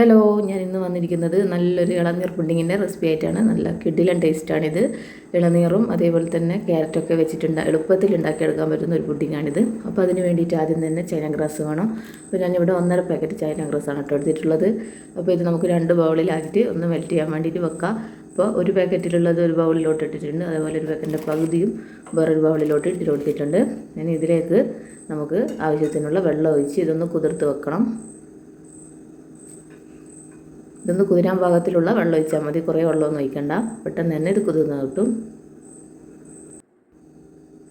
Hello ഞാൻ ഇന്ന് വന്നിരിക്കുന്നത് നല്ലൊരു ഇളനീർ പുഡിങ്ങിന്റെ റെസിപ്പി ആയിട്ടാണ്. നല്ല കിഡിലൻ ടേസ്റ്റാണിത് ഇളനീറും അതേപോലെ തന്നെ ക്യാരറ്റൊക്കെ വെച്ചിട്ടുണ്ട് എളുപ്പത്തിൽ ഉണ്ടാക്കിയെടുക്കാൻ പറ്റുന്ന ഒരു പുഡിങ്ങാണിത്. അപ്പോൾ അതിന് വേണ്ടിയിട്ട് ആദ്യം തന്നെ ചൈന ഗ്രാസ് വേണം. അപ്പോൾ ഞാനിവിടെ ഒന്നര പാക്കറ്റ് ചൈന ഗ്രാസാണ് കേട്ടോ എടുത്തിട്ടുള്ളത്. അപ്പോൾ ഇത് നമുക്ക് രണ്ട് ബൗളിലാക്കിയിട്ട് ഒന്ന് മെൽറ്റ് ചെയ്യാൻ വേണ്ടിയിട്ട് വെക്കാം. അപ്പോൾ ഒരു പാക്കറ്റിലുള്ളത് ഒരു ബൗളിലോട്ട് ഇട്ടിട്ടുണ്ട്. അതേപോലെ ഒരു പാക്കറ്റിന്റെ പകുതിയും വേറൊരു ബൗളിലോട്ട് ഇട്ടിട്ട് കൊടുത്തിട്ടുണ്ട്. ഇനി ഇതിലേക്ക് നമുക്ക് ആവശ്യത്തിനുള്ള വെള്ളം ഒഴിച്ച് ഇതൊന്ന് കുതിർത്ത് വെക്കണം. ഇതൊന്ന് കുതിരാൻ പാകത്തിലുള്ള വെള്ളം ഒഴിച്ചാൽ മതി. കുറേ വെള്ളമൊന്നും ഒഴിക്കണ്ട. പെട്ടെന്ന് തന്നെ ഇത് കുതിർന്ന് കിട്ടും.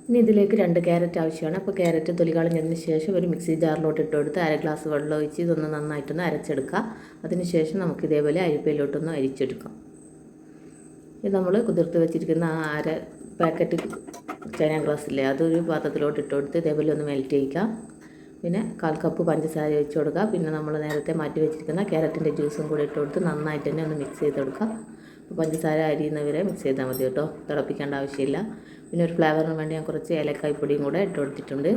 ഇനി ഇതിലേക്ക് രണ്ട് ക്യാരറ്റ് ആവശ്യമാണ്. അപ്പോൾ ക്യാരറ്റ് തൊലി കളഞ്ഞതിന് ശേഷം ഒരു മിക്സി ജാറിലോട്ട് ഇട്ട് കൊടുത്ത് അര ഗ്ലാസ് വെള്ളം ഒഴിച്ച് ഇതൊന്ന് നന്നായിട്ടൊന്ന് അരച്ചെടുക്കുക. അതിന് ശേഷം നമുക്ക് ഇതേപോലെ അരിപ്പയിലോട്ടൊന്ന് അരിച്ചെടുക്കാം. ഇത് നമ്മൾ കുതിർത്ത് വെച്ചിരിക്കുന്ന ആ അര പാക്കറ്റ് ചൈന ഗ്ലാസ്സില്ലേ അതൊരു പാത്രത്തിലോട്ട് ഇട്ട് കൊടുത്ത് ഇതേപോലെ ഒന്ന് മെൽറ്റ് ചെയ്യിക്കാം പിന്നെ കാൽ കപ്പ് പഞ്ചസാര വെച്ച് കൊടുക്കുക. പിന്നെ നമ്മൾ നേരത്തെ മാറ്റി വെച്ചിരിക്കുന്ന ക്യാരറ്റിന്റെ ജ്യൂസും കൂടി ഇട്ട് കൊടുത്ത് നന്നായിട്ട് തന്നെ ഒന്ന് മിക്സ് ചെയ്ത് കൊടുക്കുക. അപ്പോൾ പഞ്ചസാര അരിയുന്നവരെ മിക്സ് ചെയ്താൽ മതി കേട്ടോ. തിളപ്പിക്കേണ്ട ആവശ്യമില്ല. പിന്നെ ഒരു ഫ്ലേവറിന് വേണ്ടി ഞാൻ കുറച്ച് ഏലക്കായ് പൊടിയും കൂടെ ഇട്ട് കൊടുത്തിട്ടുണ്ട്.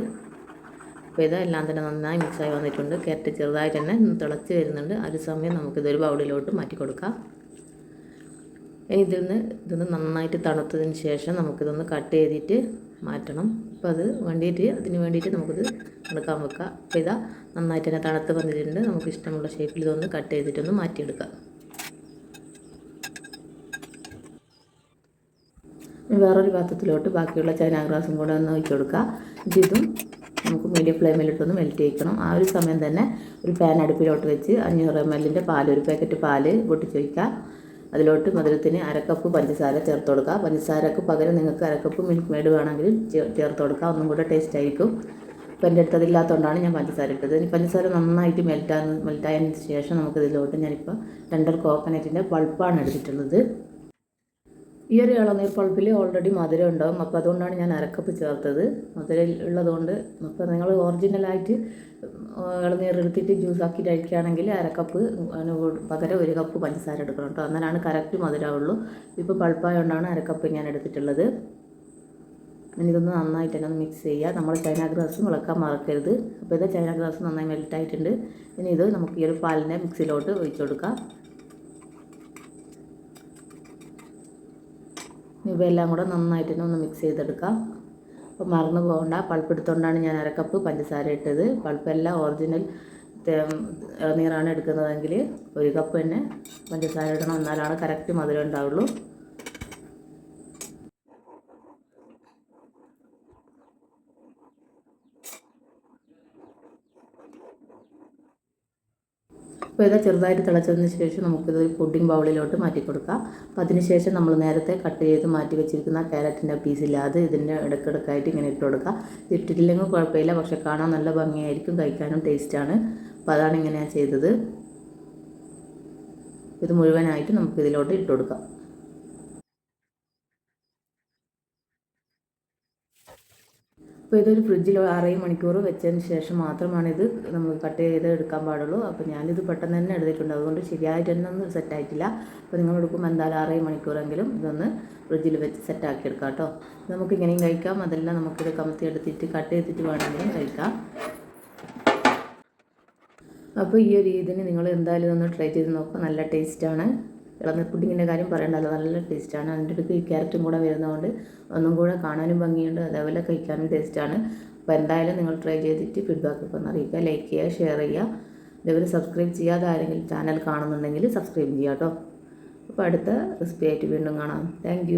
അപ്പോൾ ഇതെല്ലാം തന്നെ നന്നായി മിക്സായി വന്നിട്ടുണ്ട്. ക്യാരറ്റ് ചെറുതായിട്ട് തന്നെ തിളച്ച് വരുന്നുണ്ട്. ആ ഒരു സമയം നമുക്കിതൊരു ബൗളിലോട്ട് മാറ്റി കൊടുക്കാം. ഇനി ഇതിൽ നിന്ന് ഇതൊന്ന് നന്നായിട്ട് തണുത്തതിന് ശേഷം നമുക്കിതൊന്ന് കട്ട് ചെയ്തിട്ട് മാറ്റണം. അപ്പോൾ അത് വേണ്ടിയിട്ട് അതിന് വേണ്ടിയിട്ട് നമുക്കിത് എടുക്കാൻ വെക്കുക. അപ്പോൾ ഇതാ നന്നായിട്ട് തന്നെ തണുത്ത് വന്നിട്ടുണ്ട്. നമുക്ക് ഇഷ്ടമുള്ള ഷേപ്പിൽ ഇതൊന്ന് കട്ട് ചെയ്തിട്ടൊന്ന് മാറ്റിയെടുക്കാം. ഇനി വേറൊരു പാത്രത്തിലോട്ട് ബാക്കിയുള്ള ചൈന ഗ്ലാസും കൂടെ ഒന്ന് ഒഴിച്ചു കൊടുക്കുക. ഇതും നമുക്ക് മീഡിയം ഫ്ലെയിമിലിട്ടൊന്ന് മെൽറ്റ് ചെയ്യിക്കണം. ആ ഒരു സമയം തന്നെ ഒരു പാൻ അടുപ്പിലോട്ട് വെച്ച് അഞ്ഞൂറ് എം എല്ലിന്റെ പാൽ ഒരു പാക്കറ്റ് പാൽ പൊട്ടിച്ച് വയ്ക്കുക അതിലോട്ട് മധുരത്തിന് അരക്കപ്പ് പഞ്ചസാര ചേർത്ത് കൊടുക്കുക. പഞ്ചസാരക്ക് പകരം നിങ്ങൾക്ക് അരക്കപ്പ് മിൽക്ക് മെയ്ഡ് വേണമെങ്കിൽ ചേർത്ത് കൊടുക്കുക ഒന്നും കൂടെ ടേസ്റ്റ് ആയിരിക്കും. അപ്പോൾ എന്റെ അടുത്ത് അതില്ലാത്തതുകൊണ്ടാണ് ഞാൻ പഞ്ചസാര ഇട്ടത് ഇനി പഞ്ചസാര നന്നായിട്ട് മെൽറ്റാ മെൽറ്റായതിന് ശേഷം നമുക്കിതിലോട്ട് ഞാനിപ്പോൾ രണ്ടര കോക്കനറ്റിന്റെ പൾപ്പാണ് എടുത്തിട്ടുള്ളത്. ഈ ഒരു ഇളനീർ പൾപ്പിൽ ഓൾറെഡി മധുരം ഉണ്ടാവും. അപ്പോൾ അതുകൊണ്ടാണ് ഞാൻ അരക്കപ്പ് ചേർത്തത്. മധുരം ഉള്ളതുകൊണ്ട് അപ്പോൾ നിങ്ങൾ ഒറിജിനലായിട്ട് ഇളനീർ എടുത്തിട്ട് ജ്യൂസ് ആക്കിയിട്ട് അഴിക്കുകയാണെങ്കിൽ അരക്കപ്പ് പകരം ഒരു കപ്പ് പഞ്ചസാര എടുക്കണം കേട്ടോ. എന്നാലാണ് കറക്റ്റ് മധുരമുള്ളൂ ഇപ്പോൾ പൾപ്പായതുകൊണ്ടാണ് അരക്കപ്പ് ഞാൻ എടുത്തിട്ടുള്ളത്. ഇനി ഇതൊന്ന് നന്നായിട്ട് തന്നെ ഒന്ന് മിക്സ് ചെയ്യുക. നമ്മൾ ചൈന ഗ്രാസ് മുളക്കാൻ മറക്കരുത്. അപ്പോൾ ഇത് ചൈന ഗ്രാസ് നന്നായി മെൽറ്റായിട്ടുണ്ട് ഇനി ഇത് നമുക്ക് ഈ ഒരു പാലിനെ മിക്സിയിലോട്ട് ഒഴിച്ചു കൊടുക്കാം. ഇവയെല്ലാം കൂടെ നന്നായിട്ട് തന്നെ ഒന്ന് മിക്സ് ചെയ്തെടുക്കാം. അപ്പോൾ മറന്നു പോകണ്ട. പൾപ്പെടുത്തോണ്ടാണ് ഞാൻ അരക്കപ്പ് പഞ്ചസാര ഇട്ടത്. പൾപ്പെല്ലാം ഒറിജിനൽ ഇളനീറാണ് എടുക്കുന്നതെങ്കിൽ ഒരു കപ്പ് തന്നെ പഞ്ചസാര ഇടണം. എന്നാലാണ് കറക്റ്റ് മധുരം ഉണ്ടാവുള്ളൂ. ഇത് ചെറുതായിട്ട് തിളച്ചതിന് ശേഷം നമുക്കിത് ഒരു പുഡിംഗ് ബൗളിലോട്ട് മാറ്റി കൊടുക്കാം. അപ്പോൾ അതിനുശേഷം നമ്മൾ നേരത്തെ കട്ട് ചെയ്ത് മാറ്റി വെച്ചിരിക്കുന്ന ക്യാരറ്റിന്റെ പീസില്ലാതെ ഇതിന്റെ ഇടക്കിടക്കായിട്ട് ഇങ്ങനെ ഇട്ട് കൊടുക്കാം ഇട്ടിട്ടില്ലെങ്കിൽ കുഴപ്പമില്ല. പക്ഷെ കാണാൻ നല്ല ഭംഗിയായിരിക്കും. കഴിക്കാനും ടേസ്റ്റാണ്. അപ്പോൾ അതാണ് ഇങ്ങനെ ചെയ്തത്. ഇത് മുഴുവനായിട്ട് നമുക്കിതിലോട്ട് ഇട്ട് കൊടുക്കാം. അപ്പോൾ ഇതൊരു ഫ്രിഡ്ജിൽ ആറേഴ് മണിക്കൂർ വെച്ചതിന് ശേഷം മാത്രമാണ് ഇത് നമ്മൾ കട്ട് ചെയ്ത് എടുക്കാൻ പാടുള്ളൂ. അപ്പോൾ ഞാനിത് പെട്ടെന്ന് തന്നെ എടുത്തിട്ടുണ്ട്. അതുകൊണ്ട് ശരിയായിട്ട് തന്നെ ഒന്നും സെറ്റായിട്ടില്ല അപ്പോൾ നിങ്ങൾ എടുക്കുമ്പോൾ എന്തായാലും ആറേഴ് മണിക്കൂറെങ്കിലും ഇതൊന്ന് ഫ്രിഡ്ജിൽ വെച്ച് സെറ്റാക്കി എടുക്കാം കേട്ടോ. നമുക്ക് ഇങ്ങനെയും കഴിക്കാം. അതെല്ലാം നമുക്കിത് കമത്തി എടുത്തിട്ട് കട്ട് ചെയ്തിട്ട് വേണമെങ്കിലും കഴിക്കാം. അപ്പോൾ ഈ ഒരു ഇതിന് നിങ്ങൾ എന്തായാലും ഒന്ന് ട്രൈ ചെയ്ത് നോക്കുക നല്ല ടേസ്റ്റാണ് ഇളനീർ പുഡിങ്ങിന്റെ കാര്യം പറയേണ്ടല്ലോ നല്ല ടേസ്റ്റാണ്. അതിന്റെ അടുത്ത് ഈ ക്യാരറ്റും കൂടെ വരുന്നതുകൊണ്ട് ഒന്നും കൂടെ കാണാനും ഭംഗിയുണ്ട്. അതേപോലെ കഴിക്കാനും ടേസ്റ്റാണ്. അപ്പോൾ എന്തായാലും നിങ്ങൾ ട്രൈ ചെയ്തിട്ട് ഫീഡ്ബാക്ക് ഒക്കെ ഒന്ന് അറിയിക്കുക ലൈക്ക് ചെയ്യുക ഷെയർ ചെയ്യുക. ഇതേപോലെ സബ്സ്ക്രൈബ് ചെയ്യാതെ ആരെങ്കിലും ചാനൽ കാണുന്നുണ്ടെങ്കിൽ സബ്സ്ക്രൈബ് ചെയ്യാം കേട്ടോ. അപ്പോൾ അടുത്ത റെസിപ്പി ആയിട്ട് വീണ്ടും കാണാം. താങ്ക്